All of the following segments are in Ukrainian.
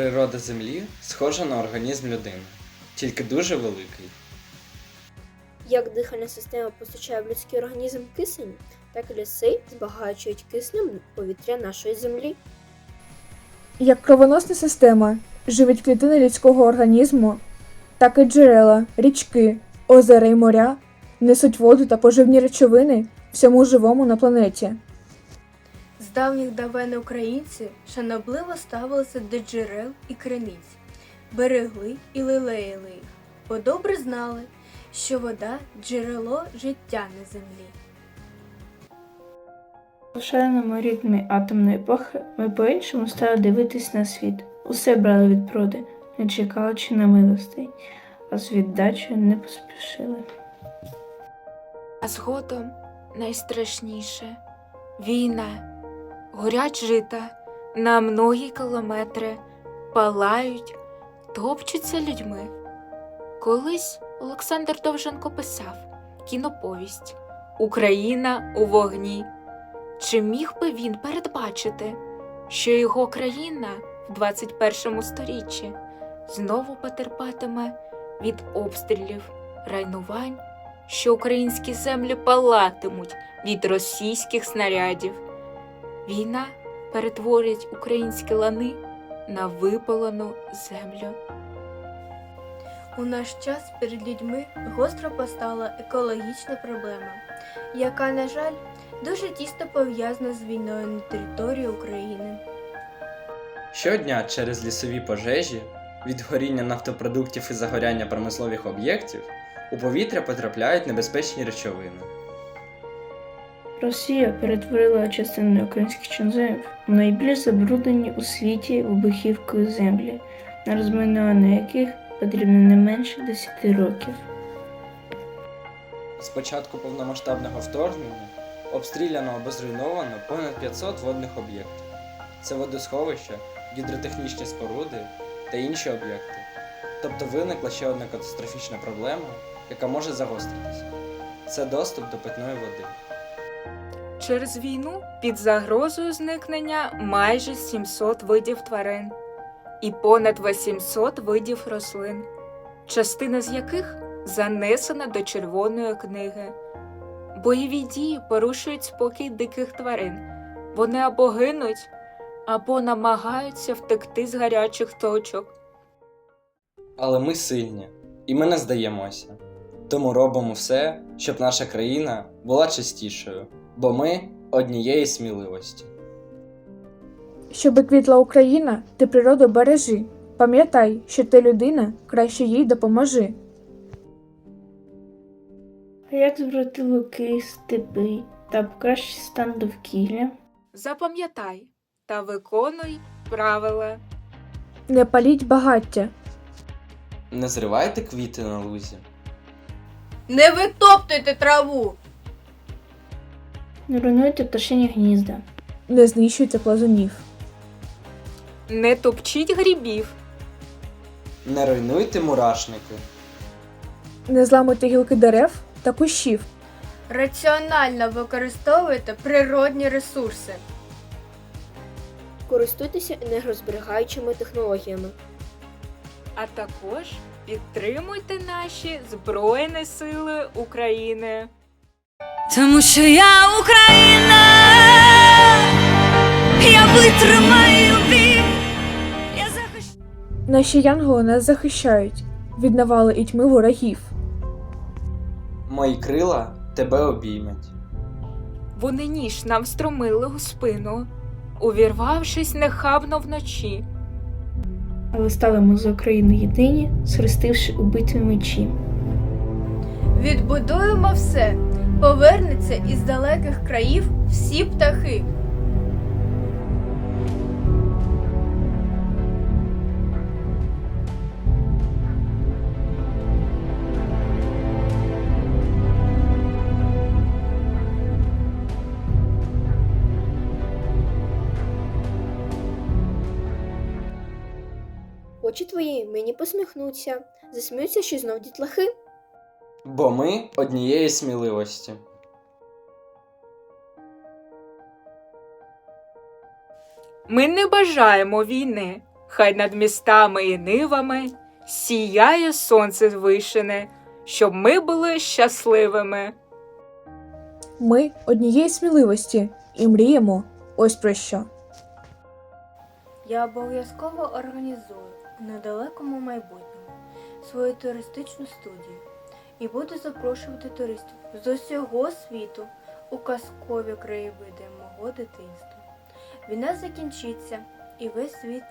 Природа Землі схожа на організм людини, тільки дуже великий. Як дихальна система постачає в людський організм кисень, так і ліси збагачують киснем повітря нашої землі. Як кровоносна система живить клітини людського організму, так і джерела, річки, озера і моря несуть воду та поживні речовини всьому живому на планеті. Давніх давен українці шанобливо ставилися до джерел і криниць, берегли і лелеяли їх, бо добре знали, що вода джерело життя на землі. У шаленому ритмі атомної епохи ми по-іншому стали дивитись на світ. Усе брали від проди, не чекаючи на милостей, а з віддачею не поспішили. А згодом найстрашніше війна. Горять жита на многі кілометри, палають, топчуться людьми. Колись Олександр Довженко писав кіноповість Україна у вогні. Чи міг би він передбачити, що його країна в 21 сторіччі знову потерпатиме від обстрілів, райнувань? що українські землі палатимуть від російських снарядів. Війна перетворить українські лани на випалену землю. У наш час перед людьми гостро постала екологічна проблема, яка, на жаль, дуже тісно пов'язана з війною на території України. Щодня через лісові пожежі, від горіння нафтопродуктів і загоряння промислових об'єктів у повітря потрапляють небезпечні речовини. Росія перетворила частину українських чорноземів у найбільш забруднені у світі вибухівкою землі, на розмінування яких потрібно не менше 10 років. З початку повномасштабного вторгнення обстріляно або зруйновано понад 500 водних об'єктів. Це водосховища, гідротехнічні споруди та інші об'єкти. Тобто виникла ще одна катастрофічна проблема, яка може загостритися. Це доступ до питної води. Через війну під загрозою зникнення майже 700 видів тварин і понад 800 видів рослин, частина з яких занесена до Червоної книги. Бойові дії порушують спокій диких тварин. Вони або гинуть, або намагаються втекти з гарячих точок. Але ми сильні, і ми не здаємося. Тому робимо все, щоб наша країна була чистішою, бо ми однієї сміливості. Щоби квітла Україна, ти природу бережи. Пам'ятай, що ти людина, краще їй допоможи. А як збрати луки, степи та покращити стан довкілля? Запам'ятай та виконуй правила. Не паліть багаття, Не зривайте квіти на лузі. Не витоптуйте траву! Не руйнуйте пташині гнізда. не знищуйте плазунів. Не топчіть грибів. Не руйнуйте мурашники. Не зламуйте гілки дерев та кущів. Раціонально використовуйте природні ресурси. Користуйтеся енергозберігаючими технологіями. А також підтримуйте наші Збройні Сили України. Тому що я Україна, я витримаю бій, я захищу. Наші янголи нас захищають від навали і тьми ворогів. Мої крила тебе обіймуть. Вони ніж нам встромили у спину, увірвавшись нехабно вночі. Але стали ми за Україну єдині, схрестивши у битві мечі. Відбудуємо все. Повернуться із далеких країв всі птахи. Очі твої мені посміхнуться, засміються, що знов дітлахи. Бо ми однієї сміливості. Ми не бажаємо війни. хай над містами і нивами сіяє сонце вишине, щоб ми були щасливими. Ми однієї сміливості і мріємо ось про що. Я обов'язково організую у недалекому майбутньому свою туристичну студію і буду запрошувати туристів з усього світу у казкові краєвиди мого дитинства. Війна закінчиться, і весь світ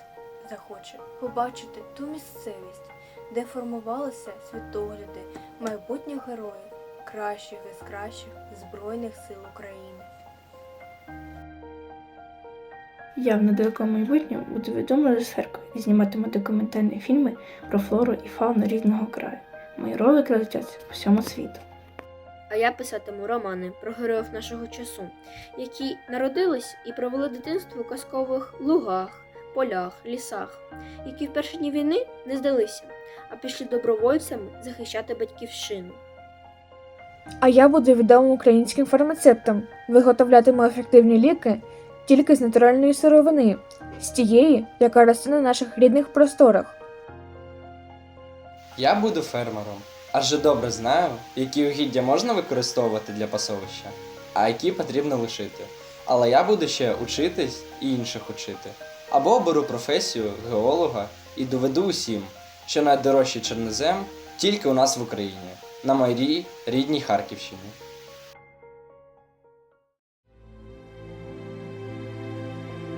захоче побачити ту місцевість, де формувалися світогляди майбутніх героїв, кращих із кращих Збройних сил України. Я в недалекому майбутньому буду відомою режисеркою і зніматиму документальні фільми про флору і фауну різного краю. Мої ролики летять по всьому світу. А я писатиму романи про героїв нашого часу, які народились і провели дитинство у казкових лугах, полях, лісах, які в перші дні війни не здалися, а пішли добровольцями захищати батьківщину. А я буду відомим українським фармацевтом, виготовлятиму ефективні ліки тільки з натуральної сировини, з тієї, яка росте на наших рідних просторах. Я буду фермером, адже добре знаю, які угіддя можна використовувати для пасовища, а які потрібно лишити. Але я буду ще учитись і інших учити. Або оберу професію геолога і доведу усім, що найдорожчий чорнозем тільки у нас в Україні, на моїй рідній Харківщині.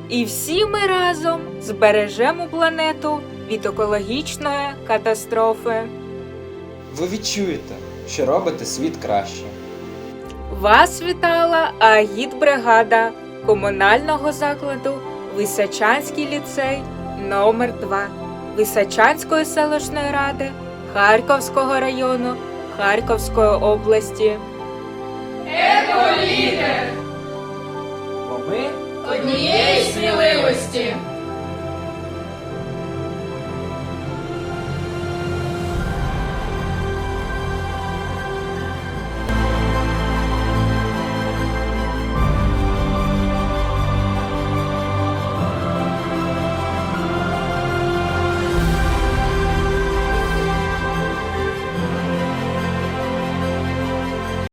І всі ми разом збережемо планету від екологічної катастрофи. Ви відчуєте, що робите світ краще. Вас вітала агітбригада комунального закладу Височанський ліцей номер 2 Височанської селищної ради Харківського району Харківської області. Бо ми однієї сміливості.